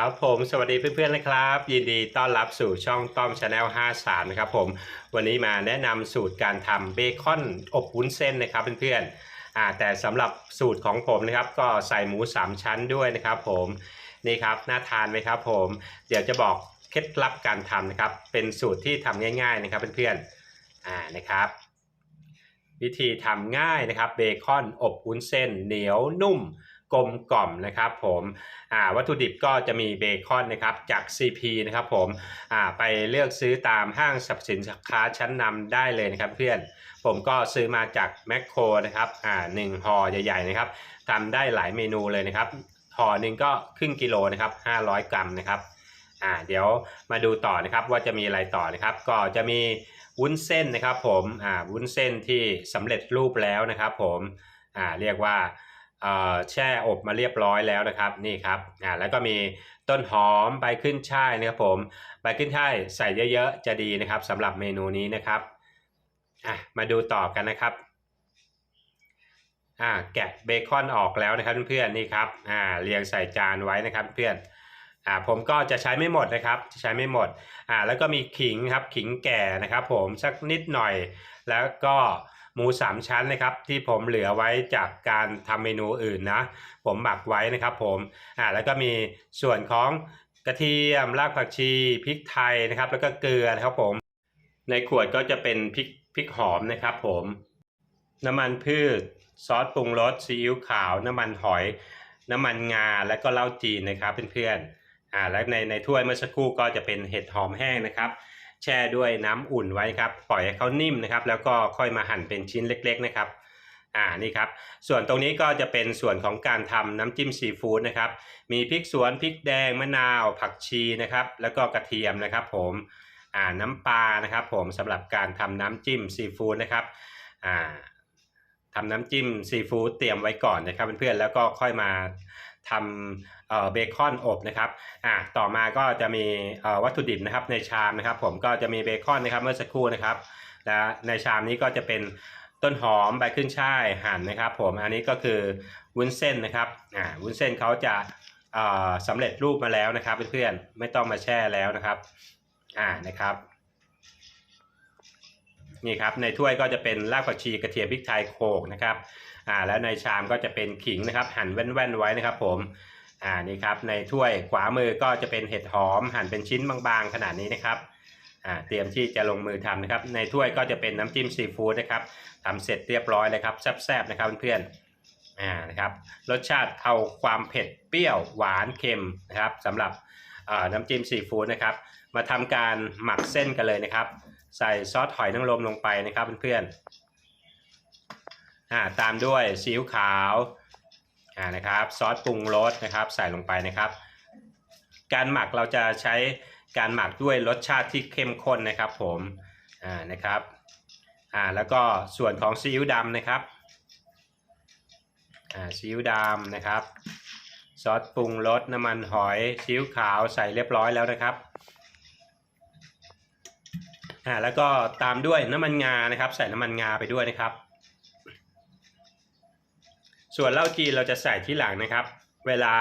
ครับผมสวัสดีเพื่อนๆนะครับ ยินดีต้อนรับสู่ช่องต้อมชาแนล53 นะครับผมวันนี้มาแนะนำสูตรการทำเบคอนอบวุ้นเส้นนะครับเพื่อนๆอ่าแต่สำหรับสูตรของผมนะครับ ก็ใส่หมู 3 ชั้นด้วยนะครับผมนี่ครับน่าทานไหมครับผมเดี๋ยวจะบอกเคล็ดลับการทำนะครับ เป็นสูตรที่ทำง่าย ๆ นะครับเพื่อนๆอ่านะครับ วิธีทำง่ายนะครับเบคอนอบวุ้นเส้นเหนียวนุ่ม กลมกล่อมนะครับผมวัตถุดิบก็จะมีเบคอนนะครับจาก CP นะครับผมไปเลือกซื้อตามห้างสรรพสินค้าชั้นนำได้เลยนะครับเพื่อนผมก็ซื้อมาจากแมคโครนะครับหนึ่งห่อใหญ่ๆนะครับทำได้หลายเมนูเลยนะครับห่อหนึ่งก็ครึ่งกิโลนะครับ500 กรัมนะครับอ่าเดี๋ยวมาดูต่อนะครับว่าจะมีอะไรต่อนะครับ ก็จะมีวุ้นเส้นนะครับผมอ่าวุ้นเส้นที่สำเร็จรูปแล้วนะครับผมอ่าเรียกว่า แช่อบมาเรียบร้อยแล้วนะครับนี่ครับอ่าแล้วก็มีต้นหอมใบขึ้นช่ายนะครับผมใบขึ้นช่ายใส่เยอะๆจะดีนะครับสำหรับเมนูนี้นะครับอะมาดูต่อกันนะครับอ่าแกะเบคอนออกแล้วนะครับเพื่อนๆนี่ครับอ่าเรียงใส่จานไว้นะครับเพื่อนอ่าผมก็จะใช้ไม่หมดนะครับจะใช้ไม่หมดอ่าแล้วก็มีขิงครับขิงแก่นะครับ ผมสักนิดหน่อยแล้วก็ หมูสามชั้นนะครับที่ผมเหลือไว้จากการทำเมนูอื่นนะ ผมหมักไว้นะครับผมอ่าแล้วก็มีส่วนของกระเทียมรากผักชีพริกไทยนะครับ แล้วก็เกลือนะครับผม ในขวดก็จะเป็นพริกพริกหอมนะครับ ผม น้ำมันพืช ซอสปรุงรสซีอิ๊วขาว น้ำมันหอย น้ำมันงาและก็เหล้าจีนนะครับเพื่อนๆอ่าและในในถ้วยเมื่อสักครู่ก็จะเป็นเห็ดหอมแห้งนะครับ แช่ด้วยน้ำอุ่นไว้ครับปล่อยให้เขานิ่มนะครับ แล้วก็ค่อยมาหั่นเป็นชิ้นเล็ก ๆ นะครับอ่านี่ครับส่วนตรงนี้ก็จะเป็นส่วนของการทำน้ำจิ้มซีฟู้ดนะครับ มีพริกสวนพริกแดงมะนาว ผักชีนะครับ แล้วก็กระเทียมนะครับ ผมอ่าน้ำปลานะครับ ผมสำหรับการทำน้ำจิ้มซีฟู้ดนะครับอ่าทำน้ำจิ้มซีฟู้ดเตรียมไว้ก่อนนะครับเพื่อนๆแล้วก็ค่อยมาทำ เบคอนอบนะครับอ่าต่อมาก็จะมีวัตถุดิบนะครับในชามนะครับผมก็จะมีเบคอนนะครับเมื่อสักครู่นะครับและในชามนี้ก็จะเป็นต้นหอมใบขึ้นช่ายหั่นนะครับ ผมอันนี้ก็คือวุ้นเส้นนะครับอ่าวุ้นเส้นเขาจะสำเร็จรูปมาแล้วนะครับเพื่อนๆไม่ต้องมาแช่แล้วนะครับอ่านะครับนี่ครับในถ้วยก็จะเป็นรากผักชีกระเทียมพริกไทยโขกนะครับอ่าแล้วในชามก็จะเป็นขิงนะครับหั่นแว่นๆไว้นะครับ ผม อ่านี่ครับในถ้วยขวามือก็จะเป็นเห็ดหอมหั่นเป็นชิ้นบางๆ ขนาดนี้นะครับอ่าเตรียมที่จะลงมือทำนะครับ ในถ้วยก็จะเป็นน้ำจิ้มซีฟู้ดนะครับทำเสร็จเรียบร้อยเลยครับแซ่บๆนะครับเพื่อนๆอ่านะครับรสชาติเอาความเผ็ดเปรี้ยวหวานเค็มนะครับสำหรับอ่าน้ำจิ้มซีฟู้ดนะครับ มาทำการหมักเส้นกันเลยนะครับ ใส่ซอสหอยนางรมลงไปนะครับเพื่อนๆอ่าตามด้วยซีอิ๊วขาว อ่านะครับซอสปรุงรสนะครับใส่ลงไปนะครับ การหมักเราจะใช้การหมักด้วยรสชาติที่เข้มข้นนะครับผมอ่านะครับอ่าแล้วก็ส่วนของซีอิ๊วดำนะครับอ่าซีอิ๊วดำนะครับซอสปรุงรสน้ำมันหอยซีอิ๊วขาวใส่เรียบร้อยแล้วนะครับอ่าแล้วก็ตามด้วยน้ำมันงานะครับ ใส่น้ำมันงาไปด้วยนะครับ ส่วนเหล้าจีนเราจะใส่ที่หลังนะครับ เวลา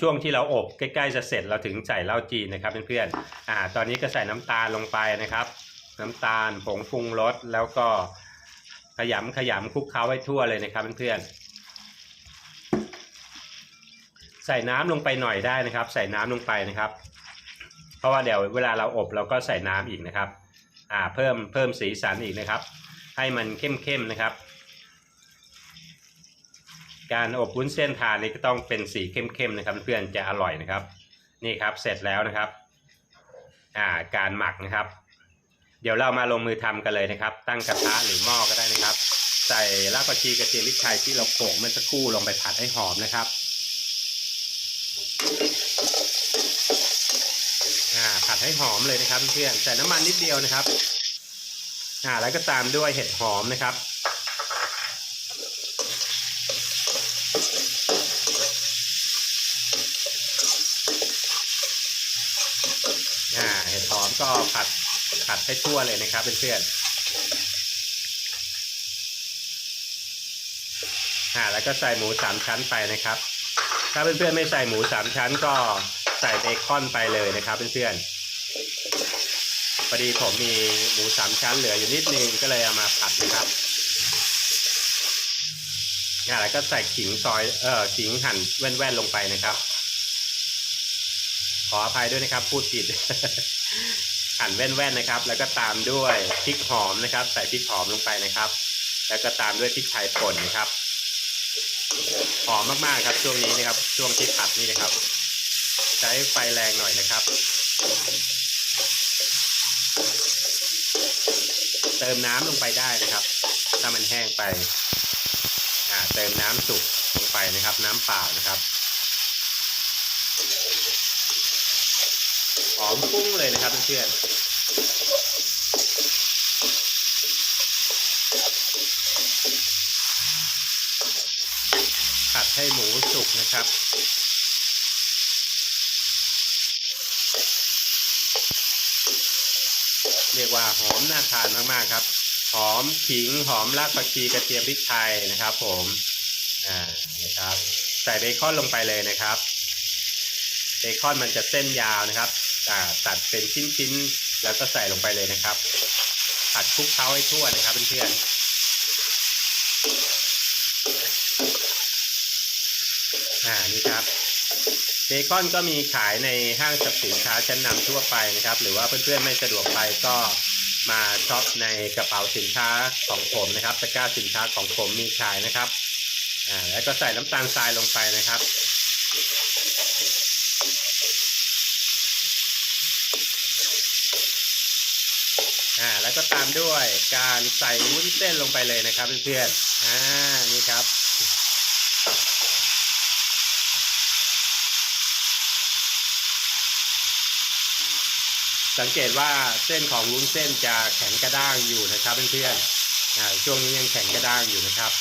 ช่วงที่เราอบใกล้ๆจะเสร็จเราถึงใส่เหล้าจีนนะครับเพื่อนๆอ่าตอนนี้ก็ใส่น้ำตาลลงไปนะครับ น้ำตาลผงปรุงรสแล้วก็ขยำขยำคลุกเคล้าให้ทั่วเลยนะครับเพื่อนๆใส่น้ำลงไปหน่อยได้นะครับ ใส่น้ำลงไปนะครับ เพราะว่าเดี๋ยวเวลาเราอบเราก็ใส่น้ำอีกนะครับอ่าเพิ่มเพิ่มสีสันอีกนะครับ ให้มันเข้มๆนะครับ การอบวุ้นเส้นทานนี่ก็ต้องเป็นสีเข้มๆนะครับเพื่อนจะอร่อยนะครับ นี่ครับเสร็จแล้วนะครับอ่าการหมักนะครับ เดี๋ยวเรามาลงมือทำกันเลยนะครับ ตั้งกระทะหรือหม้อก็ได้นะครับ ใส่รากผักชีกระเทียมพริกไทยที่เราโขลกเมื่อสักครู่ลงไปผัดให้หอมนะครับอ่าผัดให้หอมเลยนะครับเพื่อนใส่น้ำมันนิดเดียวนะครับอ่าแล้วก็ตามด้วยเห็ดหอมนะครับ อ่าเห็ดหอมก็ ผัดผัดให้ทั่วเลยนะครับเพื่อนๆอ่าแล้วก็ใส่หมูสามชั้นไปนะครับ ถ้าเพื่อนๆไม่ใส่หมูสามชั้นก็ใส่เบคอนไปเลยนะครับเพื่อนๆพอดีผมมีหมูสามชั้นเหลืออยู่นิดนึงก็เลยเอามาผัดนะครับอ่าแล้วก็ใส่ขิงซอยเออขิงหั่นแว่นๆลงไปนะครับ ขออภัยด้วยนะครับพูดผิด หั่นแว่นๆนะครับ แล้วก็ตามด้วยพริกหอมนะครับ ใส่พริกหอมลงไปนะครับ แล้วก็ตามด้วยพริกไทยป่นนะครับหอมมากๆครับ ช่วงนี้นะครับ ช่วงที่ผัดนี่นะครับ ใช้ไฟแรงหน่อยนะครับ เติมน้ำลงไปได้นะครับ ถ้ามันแห้งไปอ่าเติมน้ำสุกลงไปนะครับ น้ำเปล่านะครับหอมฟุ้งเลยนะครับเพื่อนๆ ให้หมูสุกนะครับ เรียกว่าหอมน่าทานมากๆครับ หอมขิงหอมรากผักชีกระเทียมพริกไทยนะครับ ผมอ่านะครับ ใส่เบคอนลงไปเลยนะครับเบคอนมันจะเส้นยาวนะครับอ่าตัดเป็นชิ้นๆ แล้วก็ใส่ลงไปเลยนะครับ ผัดคลุกเคล้าให้ทั่วนะครับเพื่อนๆอ่า นี่ครับ เบคอนก็มีขายในห้างสรรพสินค้าชั้นนำทั่วไปนะครับ หรือว่าเพื่อนๆไม่สะดวกไปก็มาช็อปในกระเป๋าสินค้าของผมนะครับตะกร้าสินค้าของผมมีขายนะครับอ่าแล้วก็ใส่น้ำตาลทรายลงไปนะครับอ่าแล้วก็ตามด้วยการใส่วุ้นเส้นลงไปเลยนะครับเพื่อนๆอ่านี่ครับ สังเกตว่าเส้นของวุ้นเส้นจะแข็งกระด้างอยู่นะครับเพื่อนๆอ่าช่วงนี้ยังแข็งกระด้างอยู่นะครับ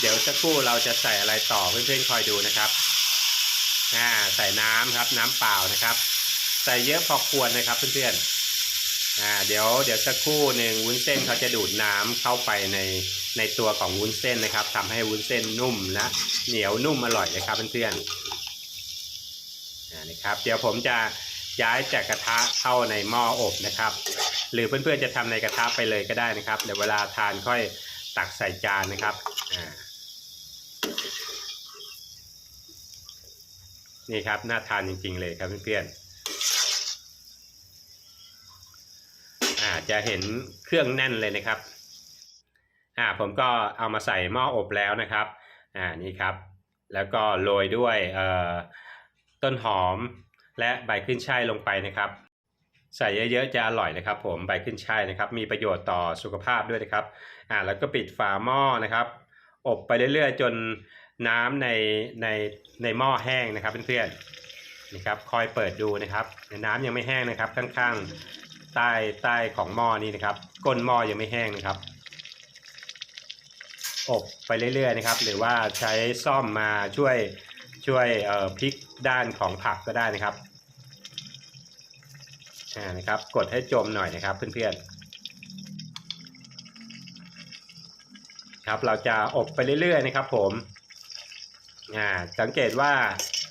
เดี๋ยวสักครู่เราจะใส่อะไรต่อเพื่อนๆคอยดูนะครับใส่น้ำครับน้ำเปล่านะครับ ใส่เยอะพอควรนะครับเพื่อนๆอ่าเดี๋ยวเดี๋ยวสักครู่หนึ่งวุ้นเส้นเขาจะดูดน้ำเข้าไปในในตัวของวุ้นเส้นนะครับทำให้วุ้นเส้นนุ่มและเหนียวนุ่มอร่อยนะครับเพื่อนๆอ่า นะครับ เดี๋ยวผมจะย้ายจากกระทะเข้าในหม้ออบนะครับ หรือเพื่อนๆจะทำในกระทะไปเลยก็ได้นะครับเดี๋ยวเวลาทานค่อยตักใส่จานนะครับนี่ครับน่าทานจริงๆเลยครับเพื่อนๆอาจะเห็นเครื่องแน่นเลยนะครับอ่าผมก็เอามาใส่หม้ออบแล้วนะครับอ่านี่ครับ แล้วก็โรยด้วยเอ่อ ต้นหอม และใบขึ้นช่ายลงไปนะครับ ใส่เยอะๆจะอร่อยนะครับ ผมใบขึ้นช่ายนะครับ มีประโยชน์ต่อสุขภาพด้วยนะครับอ่าแล้วก็ปิดฝาหม้อนะครับ อบไปเรื่อยๆ จนน้ำในในในหม้อแห้งนะครับเพื่อนๆนี่ครับคอยเปิดดูนะครับน้ำยังไม่แห้งนะครับข้างๆใต้ใต้ของหม้อนี้นะครับก้นหม้อยังไม่แห้งนะครับอบไปเรื่อยๆนะครับ หรือว่าใช้ซ่อมมาช่วย ช่วยพลิกด้านของผักก็ได้นะครับนะครับ กดให้จมหน่อยนะครับเพื่อนๆครับเราจะอบไปเรื่อยๆนะครับ ผมสังเกตว่า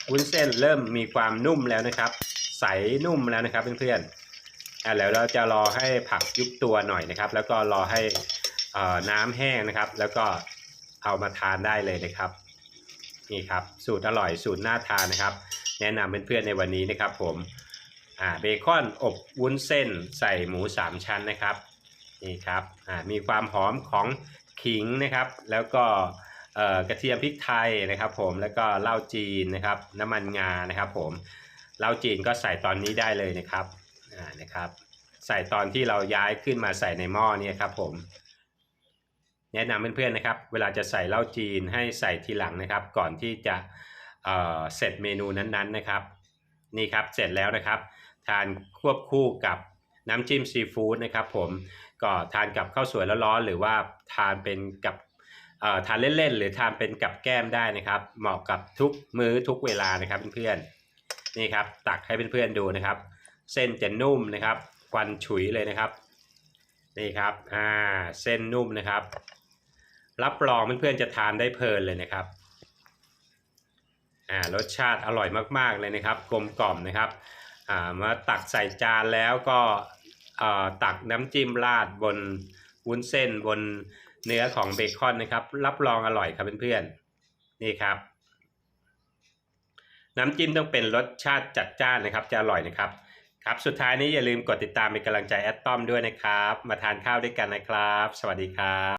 วุ้นเส้นเริ่มมีความนุ่มแล้วนะครับ ใสนุ่มแล้วนะครับเพื่อนๆอ่าแล้วเราจะรอให้ผักยุบตัวหน่อยนะครับ แล้วก็รอให้น้ำแห้งนะครับ แล้วก็เอามาทานได้เลยนะครับ นี่ครับสูตรอร่อยสูตรน่าทานนะครับ แนะนำเพื่อนๆในวันนี้นะครับผมอ่าเบคอนอบวุ้นเส้นใส่หมูสามชั้นนะครับนี่ครับอ่ามีความหอมของขิงนะครับ แล้วก็เอ่อกระเทียมพริกไทยนะครับ ผมแล้วก็เหล้าจีนนะครับ น้ำมันงานะครับ ผมเหล้าจีนก็ใส่ตอนนี้ได้เลยนะครับอ่านะครับ ใส่ตอนที่เราย้ายขึ้นมาใส่ในหม้อเนี่ยครับผม แนะนำเพื่อนๆนะครับ เวลาจะใส่เหล้าจีนให้ใส่ทีหลังนะครับ ก่อนที่จะเเสร็จเมนูนั้นๆนะครับ นี่ครับเสร็จแล้วนะครับ ทานควบคู่กับน้ำจิ้มซีฟู้ดนะครับผมก็ทานกับข้าวสวยร้อนๆหรือว่าทานเป็นกับทานเล่นๆ หรือทานเป็นกับแก้มได้นะครับ เหมาะกับทุกมื้อทุกเวลานะครับเพื่อนๆนี่ครับตักให้เพื่อนๆดูนะครับ เส้นจะนุ่มนะครับควันฉุยเลยนะครับ นี่ครับอ่าเส้นนุ่มนะครับ รับรองเพื่อนๆจะทานได้เพลินเลยนะครับอ่ารสชาติอร่อยมากๆเลยนะครับ กลมกล่อมนะครับอ่ามาตักใส่จานแล้วก็เอ่อตักน้ำจิ้มราดบนวุ้นเส้นบนเนื้อของเบคอนนะครับ รับรองอร่อยครับเพื่อนๆนี่ครับ น้ำจิ้มต้องเป็นรสชาติจัดจ้านนะครับ จะอร่อยนะครับ ครับสุดท้ายนี้อย่าลืมกดติดตามเป็นกำลังใจแอดต้อมด้วยนะครับ มาทานข้าวด้วยกันนะครับ สวัสดีครับ